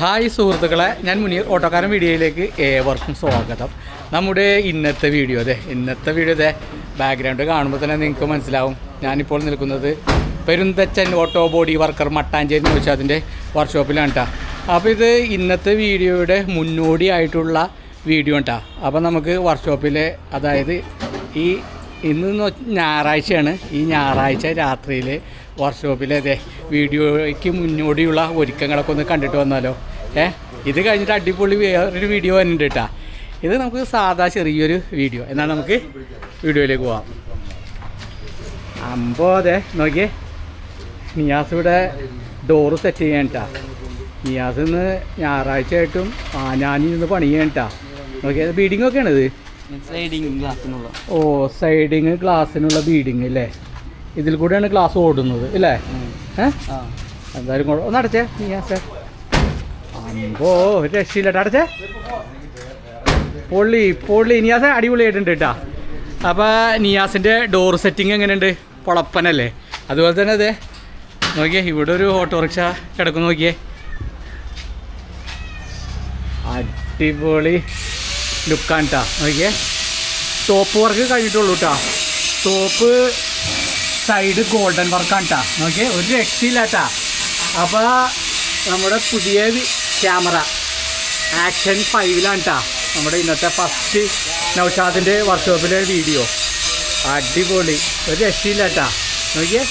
Hi സുഹൃത്തുക്കളെ ഞാൻ മുനീർ ഓട്ടോക്കാരൻ വീഡിയോയിലേക്ക് ഏവർക്കും സ്വാഗതം. നമ്മുടെ ഇന്നത്തെ വീഡിയോ അതെ ഇന്നത്തെ വീഡിയോ അതെ ബാക്ക്ഗ്രൗണ്ട് കാണുമ്പോൾ തന്നെ നിങ്ങൾക്ക് മനസ്സിലാവും. ഞാനിപ്പോൾ നിൽക്കുന്നത് Perunthachan auto body worker Mattancherry എന്ന് വെച്ചാൽ അതിന്റെ വർക്ക്ഷോപ്പിലാണ് കേട്ടോ അപ്പോൾ ഇത് ഇന്നത്തെ വീഡിയോയുടെ മുന്നോടിയായിട്ടുള്ള വീഡിയോ കേട്ടോ അപ്പോൾ നമുക്ക് വർക്ക്ഷോപ്പിലെ അതായത് ഈ ഇന്ന് ഞായറാഴ്ചയാണ്. ഈ ഞായറാഴ്ച രാത്രിയിൽ വർക്ക്ഷോപ്പിലെ അതെ വീഡിയോയ്ക്ക് മുന്നോടിയുള്ള ഒരുക്കങ്ങളൊക്കെ ഒന്ന് കണ്ടിട്ട് വന്നാലോ? ഏ? ഇത് കഴിഞ്ഞിട്ട് അടിപൊളി വേറൊരു വീഡിയോ വരുന്നുണ്ട് കേട്ടാ ഇത് നമുക്ക് സാധാ ചെറിയൊരു വീഡിയോ. എന്നാൽ നമുക്ക് വീഡിയോയിലേക്ക് പോവാം. അമ്പോ അതെ നോക്കിയേ. നിയാസ് ഇവിടെ ഡോറ് സെറ്റ് ചെയ്യാൻ കേട്ടാ നിയാസ് ഇന്ന് ഞായറാഴ്ച ആയിട്ടും ആ ഞാനിന്ന് പണി ചെയ്യാൻ കേട്ടാ നോക്കിയത് ബീഡിംഗ് ഒക്കെയാണ് ഇത് സ്ലൈഡിങ് ഗ്ലാസ്സിനുള്ള ഓ സൈഡിങ് ഗ്ലാസ്സിനുള്ള ബീഡിങ് അല്ലേ? ഇതിൽ കൂടെയാണ് ക്ലാസ് ഓടുന്നത് അല്ലേ ഏഹ് എന്തായാലും കുഴപ്പം- ഒന്ന് അടച്ചേ നിയാസേ അമ്പോ ഒരു രക്ഷയില്ല അടച്ചേ. പൊള്ളി പൊള്ളി നിയാസ അടിപൊളിയായിട്ടുണ്ട് കേട്ടാ. അപ്പോൾ നിയാസിന്റെ ഡോർ സെറ്റിംഗ് എങ്ങനെയുണ്ട്? പൊളപ്പനല്ലേ? അതുപോലെ തന്നെ അതെ. നോക്കിയേ ഇവിടെ ഒരു ഓട്ടോറിക്ഷ കിടക്കുന്നു നോക്കിയേ. അടിപൊളി ലുക്കാണ് കേട്ടോ നോക്കിയേ. ടോപ്പ് വർക്ക് കഴിഞ്ഞിട്ടുള്ളൂ കേട്ടോ ടോപ്പ് സൈഡ് ഗോൾഡൻ വർക്കാണ് കേട്ടോ നോക്കിയേ ഒരു രക്ഷയില്ല കേട്ടാ അപ്പോൾ നമ്മുടെ പുതിയ ക്യാമറ ആക്ഷൻ ഫൈവിലാണ് കേട്ടോ നമ്മുടെ ഇന്നത്തെ ഫസ്റ്റ് നൗഷാദിന്റെ വർക്ക്ഷോപ്പിലെ വീഡിയോ അടിപൊളി. ഒരു രക്ഷയില്ല കേട്ടാ നോക്കിയേ.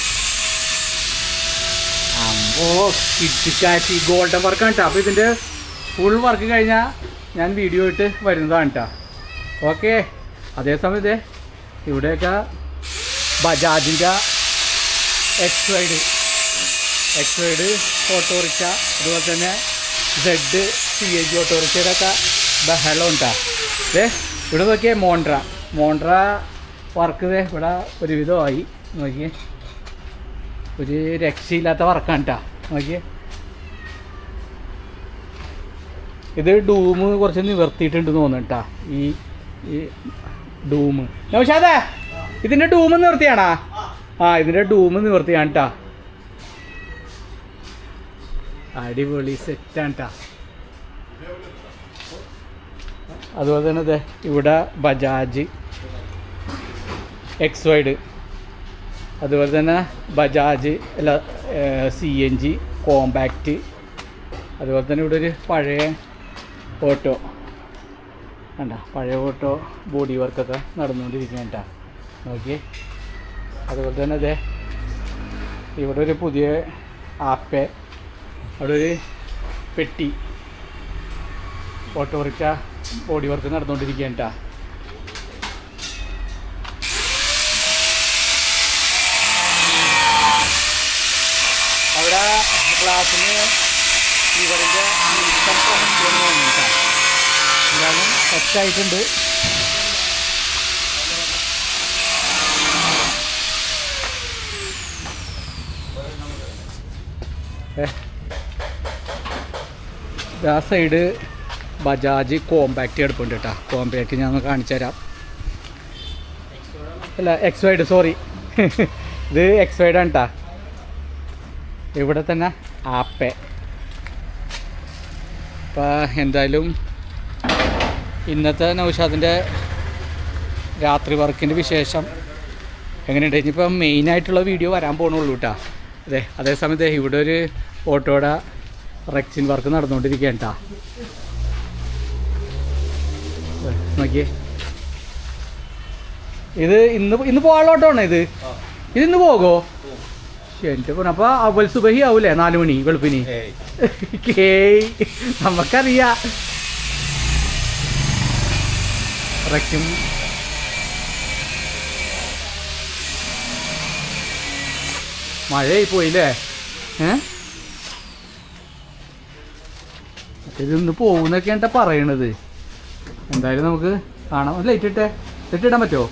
അമ്പോ കിട്ടിക്കാറ്റി ഗോൾഡൻ വർക്കാണ് കേട്ടോ അപ്പോൾ ഇതിന്റെ ഫുൾ വർക്ക് കഴിഞ്ഞാൽ ഞാൻ വീഡിയോ ഇട്ട് വരുന്നതാണ് കേട്ടോ ഓക്കെ അതേസമയത്തെ ഇവിടെയൊക്കെ ബജാജിന്റെ X wide X wide autorickshaw അതുപോലെ തന്നെ സെഡ് സി എ ജി ഓട്ടോറിക്ഷയുടെ ഒക്കെ ബഹളം ഉണ്ടാ ഏ ഇവിടെ നോക്കിയേ മോണ്ട്ര. മോണ്ട്ര വർക്ക് ഇവിടെ ഒരുവിധമായി. നോക്കിയേ. ഒരു രക്ഷയില്ലാത്ത വർക്കാണ് കേട്ടോ നോക്കിയേ. ഇത് ഡൂമ് കുറച്ച് നിവർത്തിയിട്ടുണ്ട് തോന്നുന്നു കേട്ടാ ഈ ഡൂമ്. പക്ഷേ നൗഷാദേ! ഇതിന്റെ ഡൂം നിവർത്തിയാണാ ആ ഇതിന്റെ ഡൂം നിവർത്തിയാണ് അടിപൊളി സെറ്റാണ് അതുപോലെ തന്നെ അതെ ഇവിടെ ബജാജ് എക്സ് വൈഡ് അതുപോലെ തന്നെ ബജാജ് അല്ല സി എൻ ജി കോമ്പാക്റ്റ് അതുപോലെ തന്നെ ഇവിടെ ഒരു പഴയ ഓട്ടോ. കണ്ട പഴയ ഓട്ടോ ബോഡി വർക്കൊക്കെ നടന്നുകൊണ്ടിരിക്കുകയാണ് കേട്ടോ നോക്കിയേ അതുപോലെ തന്നെ അതെ ഇവിടെ ഒരു പുതിയ ആപ്പ്. അവിടെ ഒരു പെട്ടി. ഓട്ടോറിക്ഷ ബോഡി വർക്ക് നടന്നുകൊണ്ടിരിക്കുകയാണ് കേട്ടോ അവിടെ ഗ്ലാസ്സിന് ലിവറിന്റെ എന്തായാലും സെറ്റായിട്ടുണ്ട് ആ സൈഡ് ബജാജ് കോമ്പാക്റ്റ് എടുപ്പുണ്ട് കേട്ടോ. കോമ്പാക്റ്റ് ഞാൻ കാണിച്ചു തരാം. അല്ല എക്സ് വൈഡ് സോറി ഇത് എക്സ് വൈഡ് ആണ് കേട്ടോ ഇവിടെ തന്നെ ആപ്പേ. അപ്പോൾ എന്തായാലും ഇന്നത്തെ നൗഷാദിന്റെ രാത്രി വർക്കിന്റെ വിശേഷം എങ്ങനെയുണ്ട്? ഇനിയിപ്പോൾ മെയിനായിട്ടുള്ള വീഡിയോ വരാൻ പോകണുള്ളൂ കേട്ടോ അതെ അതേസമയത്ത് ഇവിടെ ഒരു ഓട്ടോയുടെ റെക്സിൻ വർക്ക് നടന്നുകൊണ്ടിരിക്കുകയാണ് കേട്ടോ നോക്കിയേ. ഇത് ഇന്ന് ഇന്ന് പോകാനുള്ള ഓട്ടോ ആണോ ഇത് ഇത് ഇന്ന് പോകോ എന്റെ പറഞ്ഞു അപ്പോൾ അവൽ സുബഹി ആവൂലേ? നാല് മണി വെളുപ്പിന്? കേയ് നമുക്കറിയാം. റെക്കും മഴയായി പോയില്ലേ ഏ? ഇതിന്ന് പോകുന്നൊക്കെയാണ് പറയണത്. എന്തായാലും നമുക്ക് കാണാം. ലൈറ്റ് ഇട്ടേ. ലൈറ്റ് ഇടാൻ പറ്റുമോ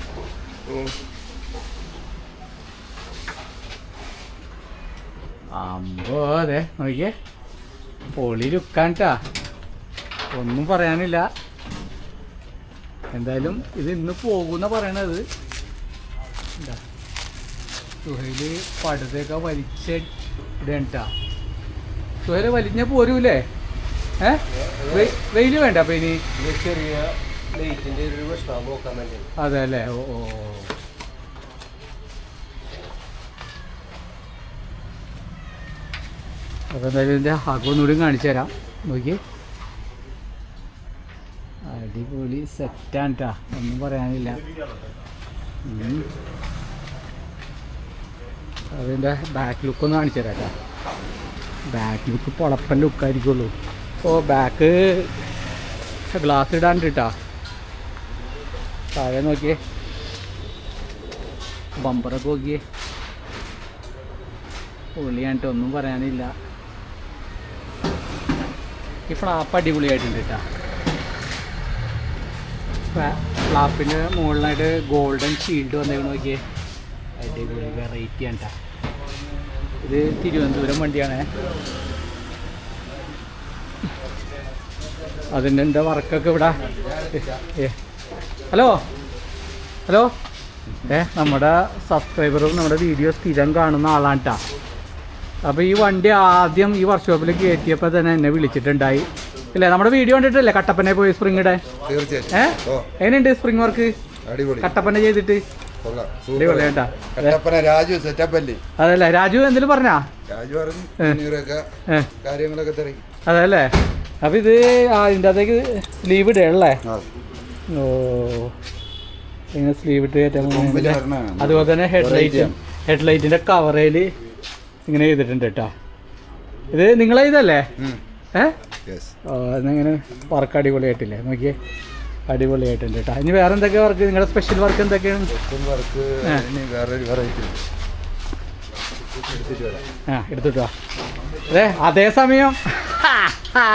അമ്പോ അതെ നോക്കിയേ. പൊളി ലുക്കാൻട്ടാ ഒന്നും പറയാനില്ല. എന്തായാലും ഇത് ഇന്ന് പോകുന്ന പറയണത്. എന്താ സുഹൈൽ പടുതയൊക്കെ വലിച്ച ഇടണ്ടാ സുഹൈൽ വലിഞ്ഞ പോരൂലേ? ഏ? വെയിൽ വേണ്ട അപ്പം ഇനി? ചെറിയ ലൈറ്റിന്റെ ഒരു പ്രശ്നം നോക്കാൻ വേണ്ടി. അതെ അല്ലേ? ഓ ഓ ഓ. അപ്പോൾ എന്തായാലും ഇതിന്റെ ഹഗ് ഒന്നുകൂടി കാണിച്ചു തരാം. നോക്കി. അടിപൊളി സെറ്റാണ് കേട്ടാ ഒന്നും പറയാനില്ല. അതിന്റെ ബാക്ക് ലുക്ക് ഒന്ന് കാണിച്ചു തരാം കേട്ടോ ബാക്ക് ലുക്ക് പൊളപ്പൻ ലുക്കായിരിക്കുള്ളൂ ഓ ബാക്ക് ഗ്ലാസ് ഇടാണ്ട് കേട്ടാ താഴെ നോക്കിയേ. ബമ്പറൊക്കെ നോക്കിയേ. പൊളിയായിട്ട് ഒന്നും പറയാനില്ല. ഈ ഫ്ലാപ്പ് അടിപൊളിയായിട്ടുണ്ട് കേട്ടോ ഫ്ലാപ്പിന്റെ മുകളിലായിട്ട് ഗോൾഡൻ ഷീൽഡ് വന്നേക്കണ നോക്കിയേ. അടിപൊളി വെറൈറ്റി ആണ്. ഇത് തിരുവനന്തപുരം വണ്ടിയാണേ. അതിന്റെ എന്റെ വർക്കൊക്കെ ഇവിടെ? ഏ. ഹലോ? ഹലോ? ഏ നമ്മുടെ സബ്സ്ക്രൈബറും നമ്മുടെ വീഡിയോ സ്ഥിരം കാണുന്ന ആളാണ് കേട്ടോ അപ്പോൾ ഈ വണ്ടി ആദ്യം ഈ വർക്ക്ഷോപ്പിൽ കയറ്റിയപ്പോൾ തന്നെ എന്നെ വിളിച്ചിട്ടുണ്ടായി. ഇല്ലേ? നമ്മുടെ വീഡിയോ കണ്ടിട്ടില്ലേ? കട്ടപ്പനെ പോയി സ്പ്രിങ്ങിടെ ഏഹ് എങ്ങനെയുണ്ട് സ്പ്രിങ് വർക്ക് കട്ടപ്പന ചെയ്തിട്ട്? രാജു സെറ്റപ്പ് അല്ലേ അതല്ലേ രാജു എന്തെങ്കിലും പറഞ്ഞാ? രാജു പറഞ്ഞു കാര്യങ്ങളൊക്കെ തിരക്കി അതല്ലേ? അപ്പൊ ഇത് ആ ഇതിന്റെ അകത്തേക്ക് സ്ലീവ് ഓ. ഇങ്ങനെ സ്ലീവ് ഇട്ട് കയറ്റാൻ. അതുപോലെ തന്നെ ഹെഡ് ലൈറ്റ് Variety ഹെഡ് ലൈറ്റിന്റെ കവറേൽ ഇങ്ങനെ ചെയ്തിട്ടുണ്ട് കേട്ടോ ഇത് നിങ്ങളെ ഇതല്ലേ? ഏഹ് അതിങ്ങനെ വർക്ക് അടിപൊളിയായിട്ടില്ലേ? നോക്കിയേ. അടിപൊളിയായിട്ടുണ്ട് കേട്ടോ ഇനി വേറെ എന്തൊക്കെ വർക്ക് നിങ്ങളുടെ സ്പെഷ്യൽ വർക്ക് എന്തൊക്കെയാണ്? വർക്ക് വേറൊരു വെറൈറ്റി ആ എടുത്തിട്ട് വാ. അതെ അതേസമയം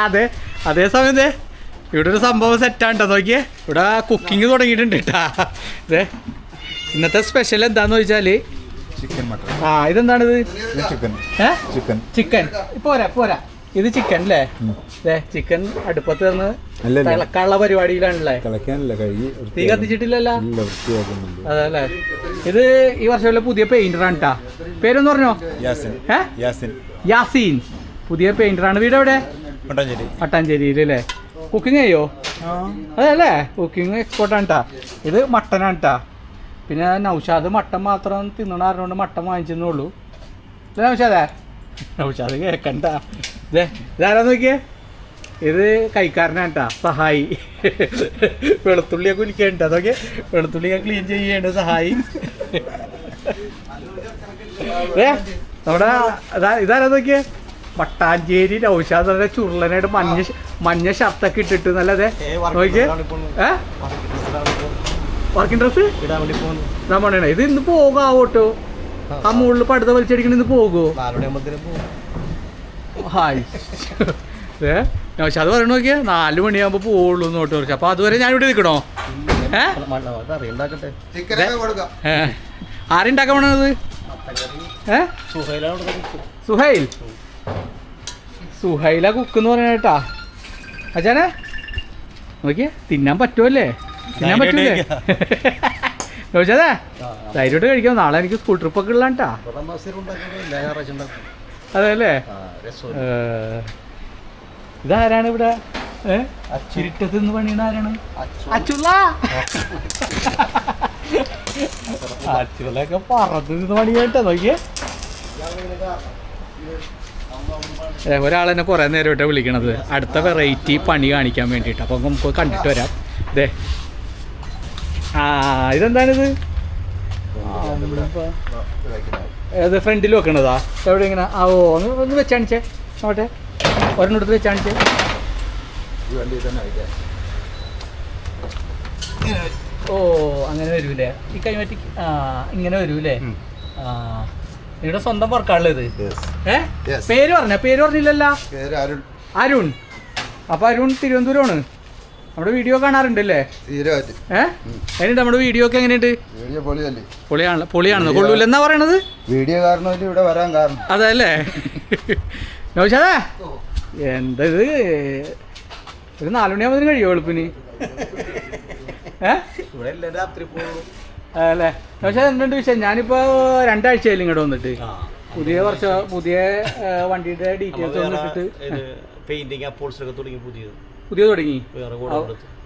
അതെ അതേസമയം ഇതേ ഇവിടെ ഒരു സംഭവം സെറ്റാണ് കേട്ടോ നോക്കിയേ. ഇവിടെ കുക്കിംഗ് തുടങ്ങിയിട്ടുണ്ട് കേട്ടാ അതെ ഇന്നത്തെ സ്പെഷ്യൽ എന്താന്ന് വെച്ചാൽ ചിക്കൻ മട്ടൺ. ആ ഇതെന്താണിത്? ചിക്കൻ. ചിക്കൻ ചിക്കൻ പോരാ പോരാ ഇത് ചിക്കൻ അല്ലേ അതെ ചിക്കൻ അടുപ്പത്ത് നിന്ന്. തിളക്കാനുള്ള പരിപാടിയിലാണല്ലേ? കളയ്ക്കാനല്ല കഴുകി തീ കത്തിച്ചിട്ടില്ലല്ലോ? അതല്ലേ. ഇത് ഈ വർഷത്തിലെ പുതിയ പെയിന്ററാണ് കേട്ടാ പേരൊന്ന് പറഞ്ഞോ? യാസിൻ. പുതിയ പെയിന്ററാണ് വീട് എവിടെ? മട്ടാഞ്ചേരി മട്ടാഞ്ചേരിയിൽ അല്ലേ കുക്കിംഗ് ചെയ്യോ? അതല്ലേ. കുക്കിംഗ് എക്സ്പോർട്ടാണ് കേട്ടാ ഇത് മട്ടനാണ് കേട്ടാ പിന്നെ നൗഷാദ് മട്ടൻ മാത്രം തിന്നണ അറിഞ്ഞുകൊണ്ട് മട്ടൻ വാങ്ങിച്ചെന്നുള്ളൂ നൗഷാദേ? നൗഷാദ് കേക്കണ്ട. ഇതേ ഇതാരാ നോക്കിയേ? ഇത് കൈക്കാരനാണ് കേട്ടോ സഹായി. വെളുത്തുള്ളിയൊക്കെ കുലിക്കണ്ട അതൊക്കെ വെളുത്തുള്ളിയൊക്കെ ക്ലീൻ ചെയ്യേണ്ട സഹായി. ഏ നമ്മുടെ ഇതാരാ നോക്കിയേ? പട്ടാഞ്ചേരി നൗഷാദ് ചുരുളനായിട്ട് മഞ്ഞ മഞ്ഞ ഷർട്ടൊക്കെ ഇട്ടിട്ട് നല്ലതെ നോക്കിയേ? ഏ? വർക്കിംഗ് ഡ്രസ് നമ്മുടെ ഇതാ ഇന്ന് പോകാവോട്ടോ ആ. മുകളിൽ പടുത വലിച്ചടിക്കണ ഇന്ന് പോകുമോ ഹായ്. ഏ? നൗഷാദ് പറയണ നോക്കിയേ നാല് മണിയാകുമ്പോൾ പോവുള്ളൂ എന്ന് ഓട്ടോ കുറച്ച് അപ്പോൾ അതുവരെ ഞാൻ ഇവിടെ നിൽക്കണോ? ഏ? കറി ഉണ്ടാക്കട്ടെ ചിക്കനൊക്കെ കൊടുക്കാം. ഏ? ആരുണ്ടാക്കാൻ പോണത്? സുഹൈൽ. സുഹൈല കുക്ക് എന്ന് പറയണ കേട്ടാ. അച്ഛനെ നോക്കിയേ തിന്നാൻ പറ്റുമല്ലേ? തിന്നാൻ പറ്റൂലേ? ചോദിച്ചതേ ധൈര്യമായിട്ട് കഴിക്കാം. നാളെ എനിക്ക് സ്കൂൾ ട്രിപ്പൊക്കെ ഉള്ളാണ്ടാ ഞായറാഴ്ച ഉണ്ടാക്കും അതെ അല്ലേ ആ രസം ഏ, ഇതാരാണ് ഇവിടെ? ചിരിട്ടത്ത് നിന്ന് പണിയണ ആരാണ്? അച്ചുള്ള. അച്ചുള്ളൊക്കെ പറത്ത് നിന്ന് പണിയായിട്ടാ നോക്കിയേ. ഏ, ഒരാളെന്നെ കുറേ നേരമായിട്ട് വിളിക്കണത്. അടുത്ത വെറൈറ്റി പണി കാണിക്കാൻ വേണ്ടിയിട്ട്. അപ്പം നമുക്ക് കണ്ടിട്ട് വരാം. ഇതേ ആ ഇതെന്താണിത്? ഏത് ഫ്രണ്ടിൽ വെക്കണതാ? എവിടെ ഇങ്ങനെ? ആ ഓ ഒന്ന് ഒന്ന് വെച്ചാണിച്ചേ. നോട്ടെ ഒരെണ്ണം എടുത്ത് വെച്ചാണിച്ചേ ഓ അങ്ങനെ വരൂലേ? ഈ കൈമാറ്റി ആ ഇങ്ങനെ വരൂലേ? ആ നിങ്ങളുടെ സ്വന്തം വർക്കാണല്ലോ ഇത്. യെസ് ഏ? പേര് പറഞ്ഞ? പേര് പറഞ്ഞില്ലല്ലോ. അരുൺ. അപ്പൊ അരുൺ തിരുവനന്തപുരമാണ്. നമ്മുടെ വീഡിയോ കാണാറുണ്ടല്ലേ? അല്ലേ ഏഹ് എങ്ങനെയുണ്ട് നമ്മുടെ വീഡിയോ ഒക്കെ എങ്ങനെയുണ്ട്? വീഡിയോ പൊളിയല്ലേ? പൊളിയാണല്ലോ. പൊളിയാണെന്ന് കൊള്ളൂലെന്നാ പറയണത്? വീഡിയോ കാരണം ഇവിടെ വരാൻ കാരണം. അതല്ലേ? നോശാ എന്താ ഇത്? ഒരു നാലുമണിയാകുമ്പോൾ കഴിയോ എളുപ്പിന് ഏ? ഇവിടെ എല്ലാം രാത്രി പോകും. അതല്ലേ. പക്ഷേ എന്തുണ്ട് വിഷയം ഞാനിപ്പോൾ രണ്ടാഴ്ചയായില്ല ഇങ്ങോട്ട് വന്നിട്ട്. പുതിയ വർഷം പുതിയ വണ്ടിയുടെ ഡീറ്റെയിൽസ് ഒന്ന് ഇട്ടിട്ട് പെയിന്റിങ് അപ്പോൾസൊക്കെ തുടങ്ങി പുതിയത്. പുതിയ തുടങ്ങി അപ്പൊ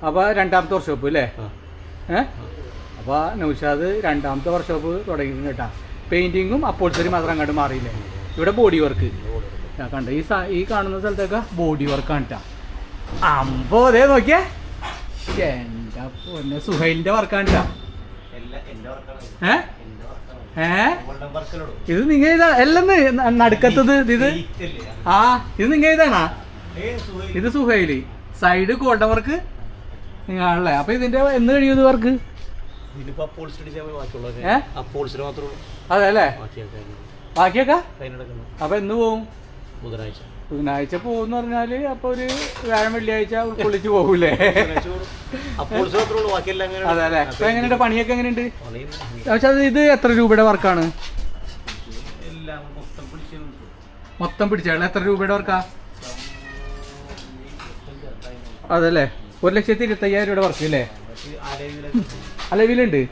അപ്പോൾ രണ്ടാമത്തെ വർക്ക്ഷോപ്പ് അല്ലേ ഏഹ് അപ്പൊ അപ്പോൾ നൗഷാദ് രണ്ടാമത്തെ വർക്ക്ഷോപ്പ് തുടങ്ങി കേട്ടാ. പെയിന്റിങ്ങും അപ്പോൾസറി മാത്രം അങ്ങോട്ട് മാറിയില്ലേ? ഇവിടെ ബോഡി വർക്ക് ഞാൻ കണ്ട? ഈ ഈ കാണുന്ന സ്ഥലത്തൊക്കെ ബോഡി വർക്കാണ് കേട്ടാ. അമ്പോ അതേ നോക്കിയേ. എന്റെ പൊന്നെ സുഹൈലിന്റെ വർക്കാണ് കേട്ടാ. ഏ? ഇത് നിങ്ങൾ ഇതാ എല്ലാം നടുക്കത്തത് ഇത്? ആ ഇത് നിങ്ങൾ ഇതാണാ ഇത് സുഹൈൽ. സൈഡ് കോട്ട വർക്ക് നിങ്ങളല്ലേ അപ്പൊ ഇതിന്റെ എന്ന് കഴിയും വർക്ക് അതെ. അല്ലേ? ബാക്കിയൊക്കെ അപ്പൊ എന്ന് പോവും? ബുധനാഴ്ച. ബുധനാഴ്ച പോകുന്ന പറഞ്ഞാൽ അപ്പൊ ഒരു വ്യാഴം വെള്ളിയാഴ്ച ഉൾക്കൊള്ളിച്ച് പോകൂലേ അതെ അല്ലേ? അപ്പൊ എങ്ങനെയുണ്ട്? പണിയൊക്കെ എങ്ങനെയുണ്ട്? പക്ഷെ അത് ഇത് എത്ര രൂപയുടെ വർക്കാണ് മൊത്തം പിടിച്ചാൽ എത്ര രൂപയുടെ വർക്കാ അതല്ലേ? ഒരു ലക്ഷത്തി ഇരുപത്തി അയ്യായിരം രൂപയുടെ വർക്ക് അല്ലേ അലവിലുണ്ട്.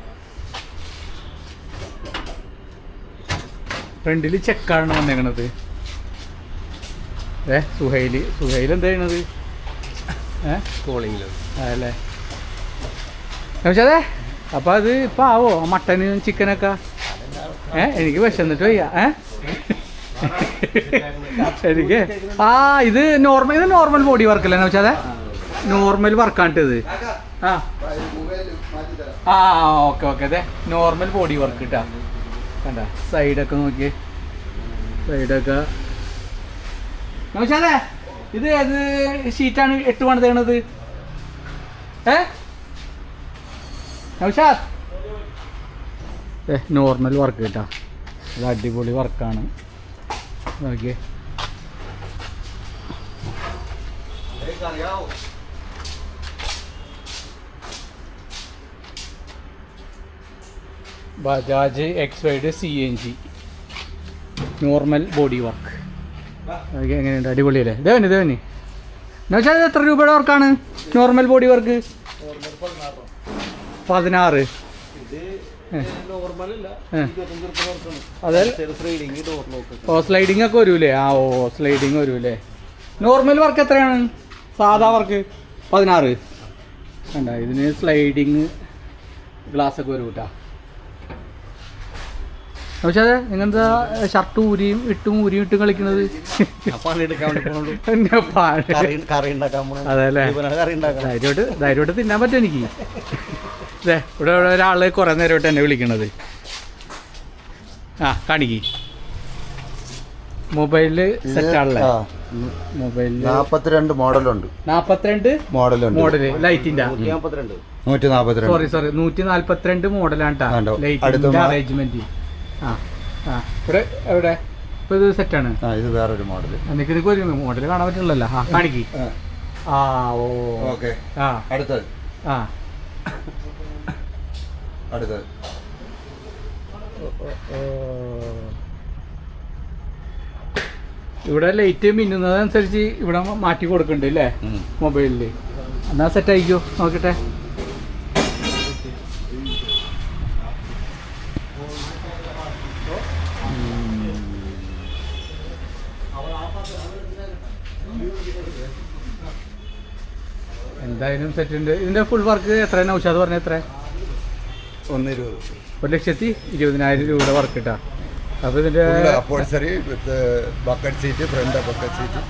ഫ്രണ്ടിൽ ചെക്കാണ് വന്നേക്കണത്? ഏ സുഹൈൽ സുഹൈൽ എന്താ ചെയ്യണത്? ഏ? കോളിങ്ങിലോ അതല്ലേ. പക്ഷേ അതെ അപ്പോൾ അത് ഇപ്പം ആവോ? മട്ടനും ചിക്കനൊക്കെ ഏ എനിക്ക് വിശന്നിട്ട് വയ്യ. ഏ? എനിക്ക് ആ ഇത് നോർമൽ ഇത് നോർമൽ ബോഡി വർക്ക് അല്ലേ പക്ഷേ അതെ നോർമൽ വർക്കാണ് ഇത്. ആ. ആ ഓക്കെ ഓക്കെ അതെ നോർമൽ ബോഡി വർക്ക് കിട്ടാ കണ്ട സൈഡൊക്കെ നോക്കി സൈഡൊക്കെ നമസ്കാരേ ഇത് ഏത് ഷീറ്റാണ് എട്ട് പണിതേണത് ഏ? നൗഷാദ് ഏ നോർമൽ വർക്ക് കിട്ടാ അത് അടിപൊളി വർക്കാണ് നോക്കിയേ. Bajaj X wide C N G normal body work എങ്ങനെയുണ്ട്? അടിപൊളിയല്ലേ? ഇതേവനി ഇതേവനി എന്നുവെച്ചാൽ ഇത് എത്ര രൂപയുടെ വർക്കാണ്? നോർമൽ ബോഡി വർക്ക് പതിനാറ്? അതെ ഓ സ്ലൈഡിംഗ് ഒക്കെ വരൂലേ? ആ ഓ സ്ലൈഡിംഗ് വരൂലേ? നോർമൽ വർക്ക് എത്രയാണ്? സാധാ വർക്ക് പതിനാറ്. കണ്ട? ഇതിന് സ്ലൈഡിങ് ഗ്ലാസ് ഒക്കെ വരും കേട്ടാ പക്ഷേ അതെ നിങ്ങെന്താ ഷർട്ട് ഊരിയും ഇട്ടും ഊരിയും ഇട്ടും കളിക്കുന്നത്? ധൈര്യമായിട്ട് ധൈര്യമായിട്ട് തിന്നാൻ പറ്റും എനിക്ക്. അതെ ഇവിടെ ഇവിടെ ഒരാൾ കുറേ നേരമായിട്ട് എന്നെ വിളിക്കണത്. ആ കാണിക്ക്. മൊബൈലിൽ സെറ്റാണല്ലേ മൊബൈലിൽ നാപ്പത്തിരണ്ട് മോഡലുണ്ട്. നാപ്പത്തിരണ്ട് മോഡലുണ്ട്. മോഡൽ ലൈറ്റിന്റെ. നൂറ്റി നാപ്പത്തിരണ്ട്. സോറി സോറി നൂറ്റി നാല്പത്തിരണ്ട് മോഡലാണ് അറേഞ്ച്മെന്റ് ആ ആ. ഇവിടെ എവിടെ? ഇപ്പൊ ഇത് സെറ്റാണ് ആ ഇത് വേറൊരു മോഡൽ എനിക്ക് നിനക്ക് ഒരു മോഡൽ കാണാൻ പറ്റില്ലല്ലോ ആ കാണിക്ക്. ആ. ഓ. ഓക്കെ. ആ. അടുത്തത്. ആ. അടുത്തത്. ഇവിടെ ലൈറ്റ് മിന്നുന്നതനുസരിച്ച് ഇവിടെ മാറ്റി കൊടുക്കണ്ടേ അല്ലേ. മൊബൈലിൽ എന്നാ സെറ്റ് ആയിക്കോ? നോക്കട്ടെ. എന്തായാലും സെറ്റ് ഉണ്ട്. ഇതിന്റെ ഫുൾ വർക്ക് എത്ര നൗഷാദ് പറഞ്ഞ എത്ര? ഒന്ന് ഇരുപത് ഒരു ലക്ഷത്തി ഇരുപതിനായിരം രൂപയുടെ വർക്ക് കിട്ടാ അപ്പൊ ഇതിന്റെ upholstery with bucket seat front bucket seat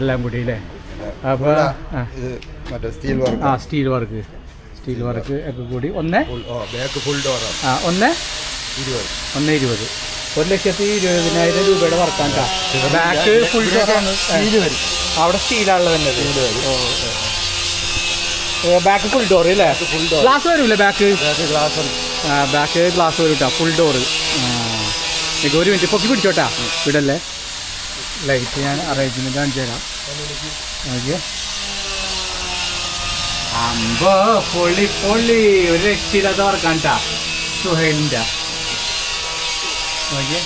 എല്ലാം കൂടി അല്ലേ അപ്പൊ ആ മറ്റേ സ്റ്റീൽ ആ work steel work steel work ഒക്കെ കൂടി. ഒന്ന് ബാക്ക് ഫുൾ ഡോർ ആ ഒന്ന് ഇരുപത്. ഒന്ന് ഇരുപത്. ഒരു ലക്ഷത്തി ഇരുപതിനായിരം രൂപയുടെ വർക്കാണ് ബാക്ക് ഫുൾ ഡോർ വരും അവിടെ സ്റ്റീലാണല്ലോ തന്നെ ബാക്ക് ഫുൾ ഡോർ അല്ലേ? ഗ്ലാസ് വരൂല്ലേ ബാക്ക് ഗ്ലാസ് ബാക്ക് ഗ്ലാസ് വരും. കേട്ടോ ഫുൾ ഡോറ് എനിക്ക് ഒരു മിനിറ്റ് പൊക്കി പിടിച്ചോട്ടാ. വിടല്ലേ? ലൈറ്റ് ഞാൻ അറേഞ്ച്മെന്റ് കാണിച്ചു തരാം. ഓക്കെ. അമ്പോ പൊള്ളി പൊള്ളി ഒരു രക്ഷയില്ലാത്ത വർക്കാണ് കേട്ടാ സുഹൈലിന്റെ ഓക്കെ.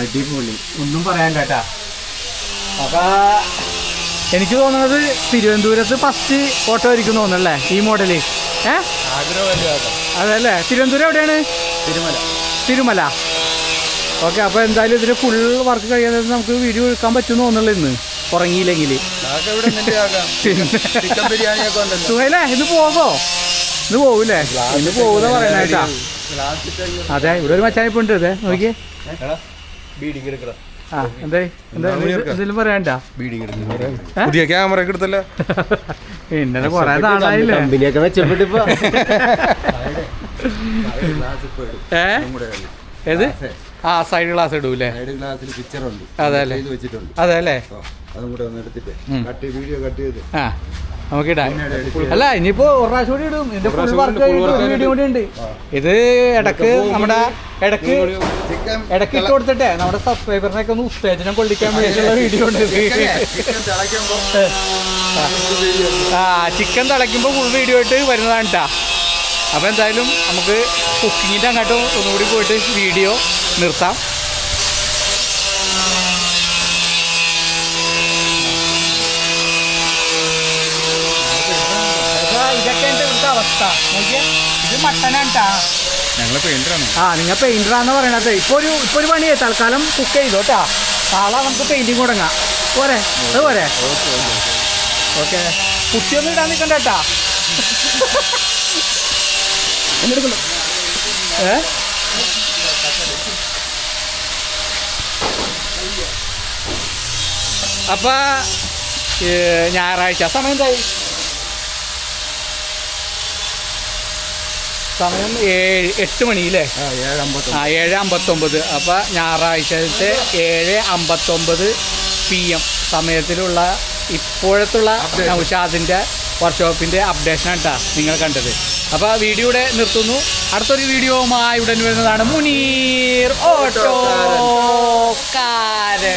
അടിപൊളി. ഒന്നും പറയാനില്ല കേട്ടാ അപ്പൊ. എനിക്ക് തോന്നുന്നത് തിരുവനന്തപുരത്ത് ഫസ്റ്റ് ഓട്ടോ ആയിരിക്കും തോന്നുന്നല്ലേ ഈ മോഡൽ ഏ? അതല്ലേ? തിരുവനന്തപുരം എവിടെയാണ്? തിരുമല. തിരുമല. ഓക്കെ അപ്പോൾ എന്തായാലും ഇതിന് ഫുൾ വർക്ക് കഴിയാതെ നമുക്ക് വീഡിയോ എടുക്കാൻ പറ്റുമെന്ന് തോന്നുള്ളൂ ഇന്ന്. ഉറങ്ങിയില്ലെങ്കിൽ. സുഖല്ലേ ഇന്ന് പോകോ ഇന്ന് പോകൂലേ ഇന്ന് പോകുന്ന പറയണേട്ടാ അതെ ഇവിടെ ഒരു മച്ചാനിപ്പുണ്ട് അതെ നോക്കിയേ. ബീഡിങ് എടുക്കണം ആ എന്തേ? എന്താ? എന്തെങ്കിലും പറയണ്ട? ബീഡിങ് എടുക്കുന്നു പുതിയ ക്യാമറ എടുത്തല്ല? ഇന്നലെ കൊറേ നാളായില്ലേ? കമ്പനിയൊക്കെ മെച്ചപ്പെട്ടിപ്പോ ഏ? ഏത്? ആ സൈഡ് ഗ്ലാസ് ഇടൂലേ സൈഡ് ഗ്ലാസ്സിൽ പിക്ചർ ഉണ്ട്. അതെ അല്ലേ? വെച്ചിട്ടുണ്ട്. അതെ അല്ലേ? അതും കൂടെ ഒന്ന് എടുത്തിട്ട് കട്ട് വീഡിയോ കട്ട് ചെയ്ത്. ആ. നമുക്ക് ഇടാം അല്ല ഇനിയിപ്പോ ഒരു പ്രാവശ്യം കൂടി ഇടും. ഇതിന്റെ ഫുൾ വർക്ക് കഴിഞ്ഞിട്ട് ഒരു വീഡിയോ കൂടി ഉണ്ട്. ഇത് ഇടയ്ക്ക് നമ്മുടെ ഇടയ്ക്ക് ചിക്കൻ ഇടയ്ക്ക് ഇട്ട് കൊടുത്തിട്ടെ. നമ്മുടെ സബ്സ്ക്രൈബറിനൊക്കെ ഒന്ന് ഉത്തേജനം കൊള്ളിക്കാൻ വേണ്ടിയിട്ടുള്ള വീഡിയോ ഉണ്ട് ഇത്. ചിക്കൻ തിളയ്ക്കുമ്പോ ആ ചിക്കൻ തിളയ്ക്കുമ്പോൾ ഫുൾ വീഡിയോ ആയിട്ട് വരുന്നതാണ് കേട്ടാ അപ്പോൾ എന്തായാലും നമുക്ക് കുക്കിങ്ങിന്റെ അങ്ങോട്ട് ഒന്നുകൂടി പോയിട്ട് വീഡിയോ നിർത്താം. ഇവിടുത്തെ അവസ്ഥ. നോക്കിയേ ഇത് മട്ടനാട്ടാ ഞങ്ങൾ ആ നിങ്ങൾ പെയിന്ററാന്ന് പറയണത്. ഇപ്പോൾ ഒരു ഇപ്പോൾ ഒരു പണിയേ തൽക്കാലം കുക്ക് ചെയ്തു കേട്ടാ. നാളെ നമുക്ക് പെയിന്റിങ് തുടങ്ങാം. പോരെ അത് പോരെ. ഓക്കെ കുട്ടിയൊന്നും ഇടാൻ നിൽക്കണ്ട കേട്ടാ. ഏ? അപ്പ ഞായറാഴ്ച സമയം എന്തായി? സമയം ഏഴ് എട്ട് മണി അല്ലേ ആ ഏഴ് അമ്പത്തൊമ്പത് അപ്പോൾ ഞായറാഴ്ചത്തെ ഏഴ് അമ്പത്തൊമ്പത് പി എം സമയത്തിലുള്ള ഇപ്പോഴത്തുള്ള. നൗഷാദിന്റെ വർക്ക്ഷോപ്പിന്റെ അപ്ഡേഷനാണ് കേട്ടോ നിങ്ങൾ കണ്ടത്. അപ്പോൾ വീഡിയോ ഇവിടെ നിർത്തുന്നു. അടുത്തൊരു വീഡിയോവുമായി ഉടൻ വരുന്നതാണ് മുനീർ ഓട്ടോ ഓട്ടോക്കാരൻ.